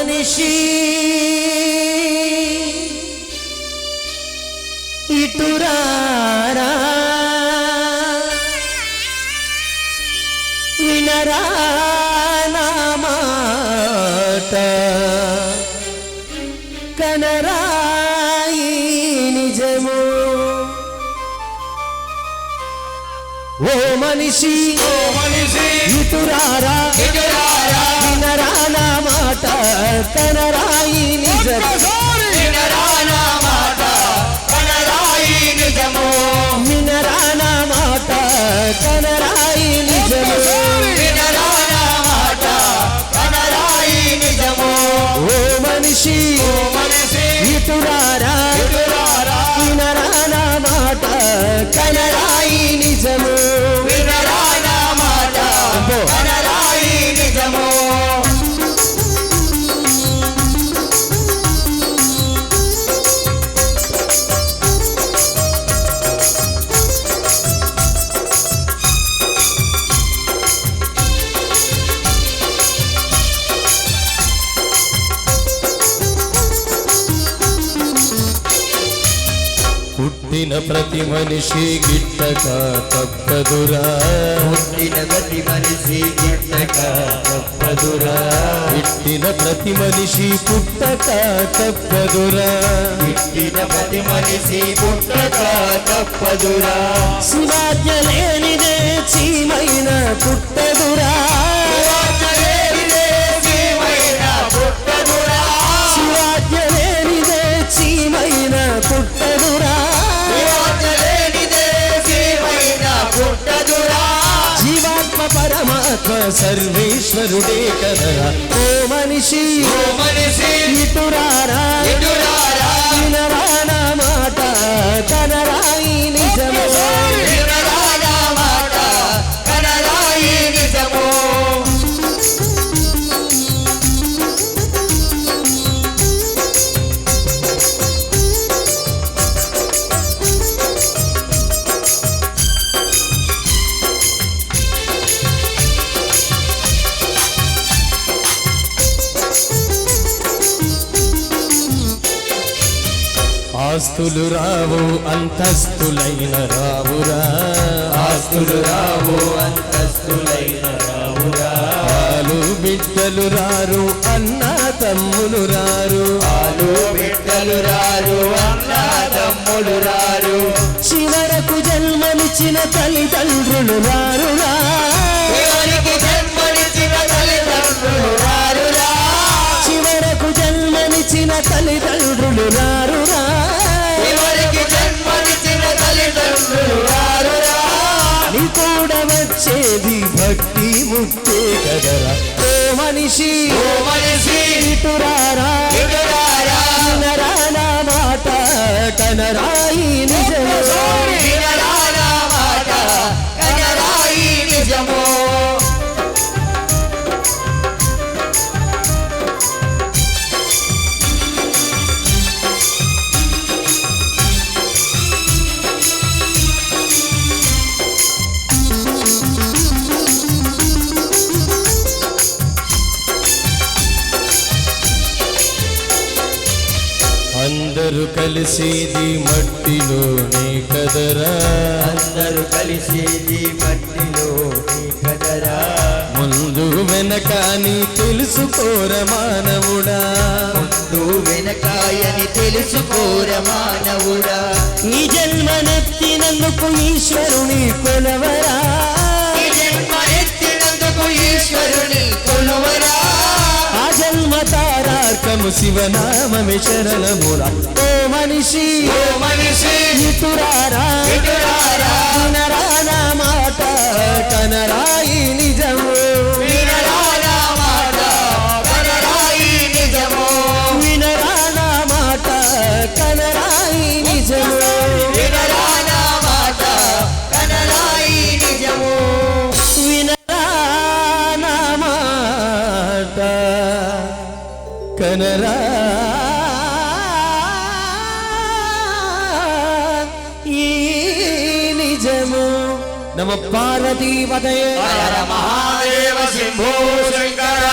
మనిషి. ఇటురారా వినరా మాట. కనరాయి నిజము. ఓ మనిషి ఓ మనిషి ఇటురారా కనరాయి నిజము? ఒక్కసారి వినరా నా మాట కనరాయి నిజము? వినరా నా మాట కనరాయి నిజము? ఒక్కసారి వినరా నా మాట కనరాయి నిజము? ఓ మనిషి ఓ మనిషి ఇటురారా? ఎదురారా వినరా నా మాట కనరాయి నిజము? పుట్టిన ప్రతి మనిషి గిట్టక తప్పదురా. పుట్టిన ప్రతి మనిషి గిట్టక తప్పదురా. పుట్టిన ప్రతి మనిషి పుట్టక తప్పదురా. పుట్టిన ప్రతి మనిషి పుట్టక తప్పదురా. శివాజ్ఞ లేనిదే చీమైన పుట్టదురా. సర్వేశ్వరుడే కదరా. ఓ మనిషి ఓ మనిషి ఆస్తులు రావు అంతస్తులైన రావురా. ఆస్తులు రావు అంతస్తులైన రావురా. పాలు బిడ్డలు రారు అన్న తమ్ములు రారు. ఆలు బిడ్డలు రారు అన్న తమ్ముడు రారు. చివరకు జన్మనిచ్చిన తల్లిదండ్రులు రారురా. జన్మనిచ్చిన తల్లిదండ్రులు రారురా. చివరకు జన్మనిచ్చిన తల్లిదండ్రులు రారురా వచ్చేది భక్తి ముక్తే కదరా. ఓ మనిషి ఓ మనిషి ఇటురారా మాట కనరాయి నిజము. అందరూ కలిసేది మట్టిలోనే కదరా. అందరూ కలిసేది మట్టిలో కదరా. ముందు వెనకాని తెలుసుకోర మానవుడా. ముందు వెనకాయని తెలుసుకోర మానవుడా. ఈ జన్మనెత్తినందుకు ఈశ్వరుని కొలవరా. ఈ జన్మనెత్తినందుకు ఈశ్వరుని శివనామమే శరణమురా. ఓ మనిషి ఓ మనిషి వినరా నా మాట కనరాయి కనరా. ఈ నిజము నమ పార్వతీ పదయే మహాదేవ శంభో శంకర.